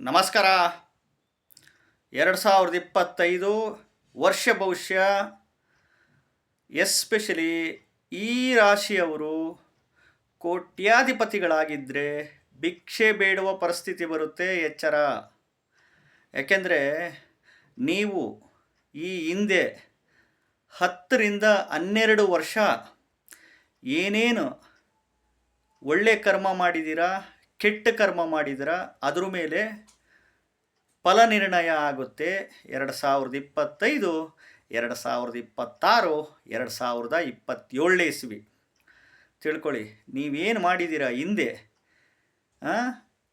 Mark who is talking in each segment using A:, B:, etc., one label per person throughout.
A: ನಮಸ್ಕಾರ. ಎರಡು ಸಾವಿರದ ಇಪ್ಪತ್ತೈದು ವರ್ಷ ಭವಿಷ್ಯ, ಎಸ್ಪೆಷಲಿ ಈ ರಾಶಿಯವರು ಕೋಟ್ಯಾಧಿಪತಿಗಳಾಗಿದ್ದರೆ ಭಿಕ್ಷೆ ಬೇಡುವ ಪರಿಸ್ಥಿತಿ ಬರುತ್ತೆ ಎಚ್ಚರ. ಯಾಕೆಂದರೆ ನೀವು ಈ ಹಿಂದೆ ಹತ್ತರಿಂದ ಹನ್ನೆರಡು ವರ್ಷ ಏನೇನು ಒಳ್ಳೆ ಕರ್ಮ ಮಾಡಿದ್ದೀರಾ ಕೆಟ್ಟ ಕರ್ಮ ಮಾಡಿದ್ರೆ ಅದ್ರ ಮೇಲೆ ಫಲ ನಿರ್ಣಯ ಆಗುತ್ತೆ. ಎರಡು ಸಾವಿರದ ಇಪ್ಪತ್ತೈದು, ಎರಡು ಸಾವಿರದ ಇಪ್ಪತ್ತಾರು, ಎರಡು ಸಾವಿರದ ಇಪ್ಪತ್ತೇಳನೇ ಇಸ್ವಿ. ತಿಳ್ಕೊಳ್ಳಿ, ನೀವೇನು ಮಾಡಿದ್ದೀರ ಹಿಂದೆ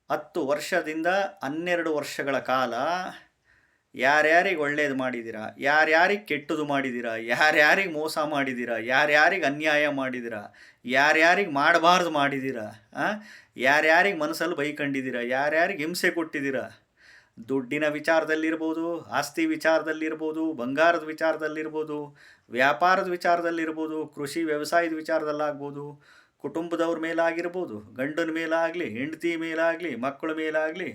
A: ಹತ್ತು ವರ್ಷದಿಂದ ಹನ್ನೆರಡು ವರ್ಷಗಳ ಕಾಲ ಯಾರ್ಯಾರಿಗೆ ಒಳ್ಳೇದು ಮಾಡಿದ್ದೀರಾ ಯಾರ್ಯಾರಿಗೆ ಕೆಟ್ಟದು ಮಾಡಿದ್ದೀರಾ ಯಾರ್ಯಾರಿಗೆ ಮೋಸ ಮಾಡಿದ್ದೀರಾ ಯಾರ್ಯಾರಿಗೆ ಅನ್ಯಾಯ ಮಾಡಿದ್ದೀರಾ ಯಾರ್ಯಾರಿಗೆ ಮಾಡಬಾರ್ದು ಮಾಡಿದ್ದೀರಾ? ಯಾರ್ಯಾರಿಗೆ ಮನಸ್ಸಲ್ಲಿ ಬೈಕೊಂಡಿದ್ದೀರಾ ಯಾರ್ಯಾರಿಗೆ ಹಿಂಸೆ ಕೊಟ್ಟಿದ್ದೀರಾ ದುಡ್ಡಿನ ವಿಚಾರದಲ್ಲಿರ್ಬೋದು, ಆಸ್ತಿ ವಿಚಾರದಲ್ಲಿರ್ಬೋದು, ಬಂಗಾರದ ವಿಚಾರದಲ್ಲಿರ್ಬೋದು, ವ್ಯಾಪಾರದ ವಿಚಾರದಲ್ಲಿರ್ಬೋದು, ಕೃಷಿ ವ್ಯವಸಾಯದ ವಿಚಾರದಲ್ಲಾಗ್ಬೋದು, ಕುಟುಂಬದವ್ರ ಮೇಲಾಗಿರ್ಬೋದು, ಗಂಡನ ಮೇಲಾಗಲಿ ಹೆಂಡತಿ ಮೇಲಾಗಲಿ, ಮಕ್ಕಳ ಮೇಲಾಗಲಿ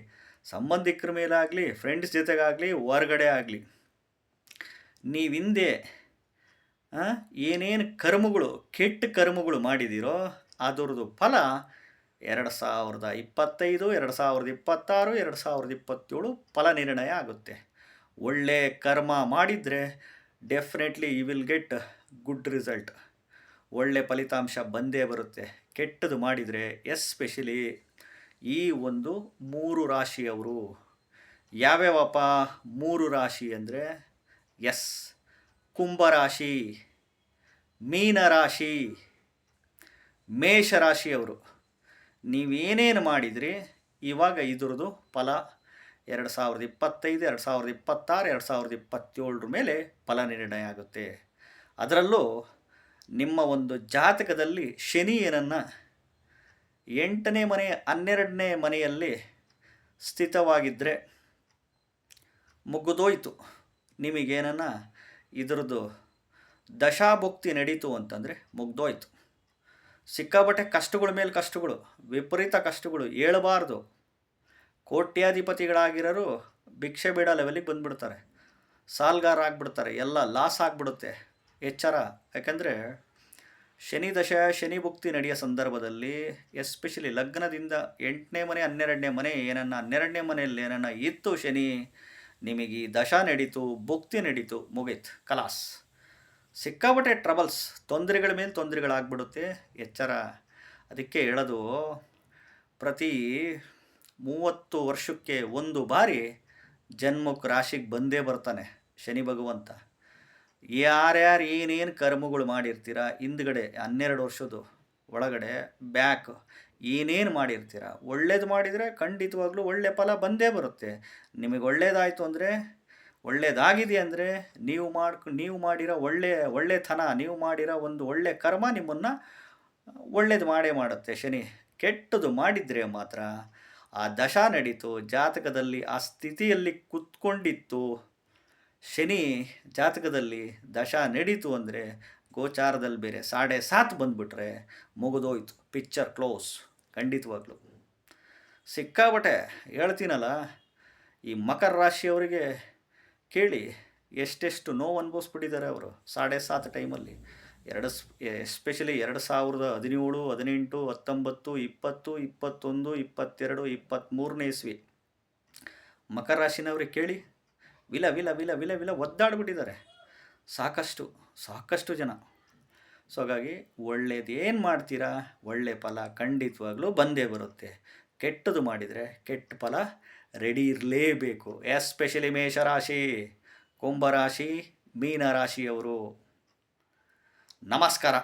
A: ಸಂಬಂಧಿಕರ ಮೇಲಾಗಲಿ ಫ್ರೆಂಡ್ಸ್ ಜೊತೆಗಾಗಲಿ ಹೊರಗಡೆ ಆಗಲಿ. ನೀವು ಹಿಂದೆ ಆ, ಏನೇನು ಕರ್ಮಗಳು ಕೆಟ್ಟ ಕರ್ಮಗಳು ಮಾಡಿದಿರೋ ಅದರದು ಫಲ ಎರಡು ಸಾವಿರದ ಇಪ್ಪತ್ತೈದು ಎರಡು ಸಾವಿರದ ಇಪ್ಪತ್ತಾರು ಎರಡು ಸಾವಿರದ ಇಪ್ಪತ್ತೇಳು ಫಲ ನಿರ್ಣಯ ಆಗುತ್ತೆ. ಒಳ್ಳೆ ಕರ್ಮ ಮಾಡಿದರೆ definitely you will get good result ಒಳ್ಳೆ ಫಲಿತಾಂಶ ಬಂದೇ ಬರುತ್ತೆ. ಕೆಟ್ಟದು ಮಾಡಿದರೆ ಎಸ್ಪೆಷಲಿ ಈ ಒಂದು ಮೂರು ರಾಶಿಯವರು ಯಾವ್ಯಾವಪ್ಪ? ಮೂರು ರಾಶಿ ಅಂದರೆ ಎಸ್ ಕುಂಭರಾಶಿ ಮೀನರಾಶಿ ಮೇಷರಾಶಿಯವರು ನೀವೇನೇನು ಮಾಡಿದ್ರಿ? ಇವಾಗ ಇದ್ರದ್ದು ಫಲ ಎರಡು ಸಾವಿರದ ಇಪ್ಪತ್ತೈದು, ಎರಡು ಸಾವಿರದ ಇಪ್ಪತ್ತಾರು, ಎರಡು ಸಾವಿರದ ಇಪ್ಪತ್ತೇಳರ ಮೇಲೆ ಫಲ ನಿರ್ಣಯ ಆಗುತ್ತೆ. ಅದರಲ್ಲೂ ನಿಮ್ಮ ಒಂದು ಜಾತಕದಲ್ಲಿ ಶನಿ ಏನನ್ನು ಎಂಟನೇ ಮನೆ, ಹನ್ನೆರಡನೇ ಮನೆಯಲ್ಲಿ ಸ್ಥಿತವಾಗಿದ್ದರೆ ಮುಗಿದೋಯ್ತು ನಿಮಗೇನನ್ನ ಇದರದ್ದು ದಶಾಭುಕ್ತಿ ನಡೀತು ಅಂತಂದರೆ ಮುಗ್ದೋಯ್ತು. ಸಿಕ್ಕಾಬಟ್ಟೆ ಕಷ್ಟಗಳ, ಮೇಲೆ ಕಷ್ಟಗಳು, ವಿಪರೀತ ಕಷ್ಟಗಳು ಹೇಳಬಾರ್ದು ಕೋಟ್ಯಾಧಿಪತಿಗಳಾಗಿರೋರು ಭಿಕ್ಷೆ ಬೇಡ ಲೆವೆಲಿಗೆ ಬಂದುಬಿಡ್ತಾರೆ. ಸಾಲ್ಗಾರ ಆಗಿಬಿಡ್ತಾರೆ, ಎಲ್ಲ ಲಾಸ್ ಆಗಿಬಿಡುತ್ತೆ. ಎಚ್ಚರ, ಯಾಕಂದರೆ ಶನಿ ದಶ, ಶನಿ ಭುಕ್ತಿ ನಡೆಯೋ ಸಂದರ್ಭದಲ್ಲಿ ಎಸ್ಪೆಷಲಿ ಲಗ್ನದಿಂದ ಎಂಟನೇ ಮನೆ, ಹನ್ನೆರಡನೇ ಮನೆ, ಏನನ್ನ ಹನ್ನೆರಡನೇ ಮನೆಯಲ್ಲಿ ಏನನ್ನ ಇತ್ತು ಶನಿ, ನಿಮಗೆ ಈ ದಶ ನಡೀತು, ಭುಕ್ತಿ ನಡೀತು, ಮುಗೀತು, ಕಲಾಸ್. ಸಿಕ್ಕಾಪಟ್ಟೆ ಟ್ರಬಲ್ಸ್ ತೊಂದರೆಗಳ ಮೇಲೆ ತೊಂದರೆಗಳಾಗ್ಬಿಡುತ್ತೆ, ಎಚ್ಚರ. ಅದಕ್ಕೆ ಹೇಳೋದು, ಪ್ರತಿ ಮೂವತ್ತು ವರ್ಷಕ್ಕೆ ಒಂದು ಬಾರಿ ಜನ್ಮಕ್ಕೆ ರಾಶಿಗೆ ಬಂದೇ ಬರ್ತಾನೆ ಶನಿ ಭಗವಂತ. ಯಾರ್ಯಾರು ಏನೇನು ಕರ್ಮಗಳು ಮಾಡಿರ್ತೀರ, ಹಿಂದ್ಗಡೆ ಹನ್ನೆರಡು ವರ್ಷದ್ದು ಒಳಗಡೆ ಬ್ಯಾಕ್ ಏನೇನು ಮಾಡಿರ್ತೀರ, ಒಳ್ಳೇದು ಮಾಡಿದರೆ ಖಂಡಿತವಾಗ್ಲೂ ಒಳ್ಳೆ ಫಲ ಬಂದೇ ಬರುತ್ತೆ. ನಿಮಗೆ ಒಳ್ಳೇದಾಯಿತು ಅಂದರೆ, ಒಳ್ಳೇದಾಗಿದೆ ಅಂದರೆ ನೀವು ಮಾಡ್ಕೊ, ನೀವು ಮಾಡಿರೋ ಒಳ್ಳೆಯ ಒಳ್ಳೆತನ, ನೀವು ಮಾಡಿರೋ ಒಂದು ಒಳ್ಳೆ ಕರ್ಮ ನಿಮ್ಮನ್ನು ಒಳ್ಳೇದು ಮಾಡೇ ಮಾಡುತ್ತೆ. ಶನಿ ಕೆಟ್ಟದು ಮಾಡಿದರೆ ಮಾತ್ರ ಆ ದಶಾ ನಡೀತು, ಜಾತಕದಲ್ಲಿ ಆ ಸ್ಥಿತಿಯಲ್ಲಿ ಕುತ್ಕೊಂಡಿತ್ತು. ಶನಿ ಜಾತಕದಲ್ಲಿ ದಶ ನಡೀತು ಅಂದರೆ ಗೋಚಾರದಲ್ಲಿ ಬೇರೆ ಸಾಡೆ ಸಾತ್ ಬಂದುಬಿಟ್ರೆ ಮುಗಿದೋಯ್ತು. ಪಿಕ್ಚರ್ ಕ್ಲೋಸ್ ಖಂಡಿತವಾಗ್ಲೂ. ಸಿಕ್ಕಾಬಟ್ಟೆ ಹೇಳ್ತೀನಲ್ಲ, ಈ ಮಕರ ರಾಶಿಯವರಿಗೆ ಕೇಳಿ ಎಷ್ಟೆಷ್ಟು ನೋವು ಅನುಭವಿಸ್ಬಿಟ್ಟಿದ್ದಾರೆ ಅವರು ಸಾಡೆ ಸಾತ್ ಟೈಮಲ್ಲಿ. ಎರಡು ಎಸ್ಪೆಷಲಿ ಎರಡು ಸಾವಿರದ ಹದಿನೇಳು, ಹದಿನೆಂಟು, ಹತ್ತೊಂಬತ್ತು, ಇಪ್ಪತ್ತು, ಇಪ್ಪತ್ತೊಂದು, ಇಪ್ಪತ್ತೆರಡು, ಇಪ್ಪತ್ತ್ಮೂರನೇ ಇಸ್ವಿ. ಮಕರ ರಾಶಿನವ್ರಿಗೆ ಕೇಳಿ. ವಿಲ ವಿಲ ವಿಲ ವಿಲ ವಿಲ ಒದ್ದಾಡ್ಬಿಟ್ಟಿದ್ದಾರೆ. ಸಾಕಷ್ಟು ಸಾಕಷ್ಟು ಜನ. ಸೊ ಹಾಗಾಗಿ ಒಳ್ಳೇದು ಏನು ಮಾಡ್ತೀರಾ? ಒಳ್ಳೆ ಫಲ ಖಂಡಿತವಾಗ್ಲೂ ಬಂದೇ ಬರುತ್ತೆ. ಕೆಟ್ಟದು ಮಾಡಿದರೆ ಕೆಟ್ಟ ಫಲ ರೆಡಿ ಇರಲೇಬೇಕು. ಎಸ್ಪೆಷಲಿ ಮೇಷರಾಶಿ, ಕುಂಭರಾಶಿ, ಮೀನರಾಶಿಯವರು. ನಮಸ್ಕಾರ.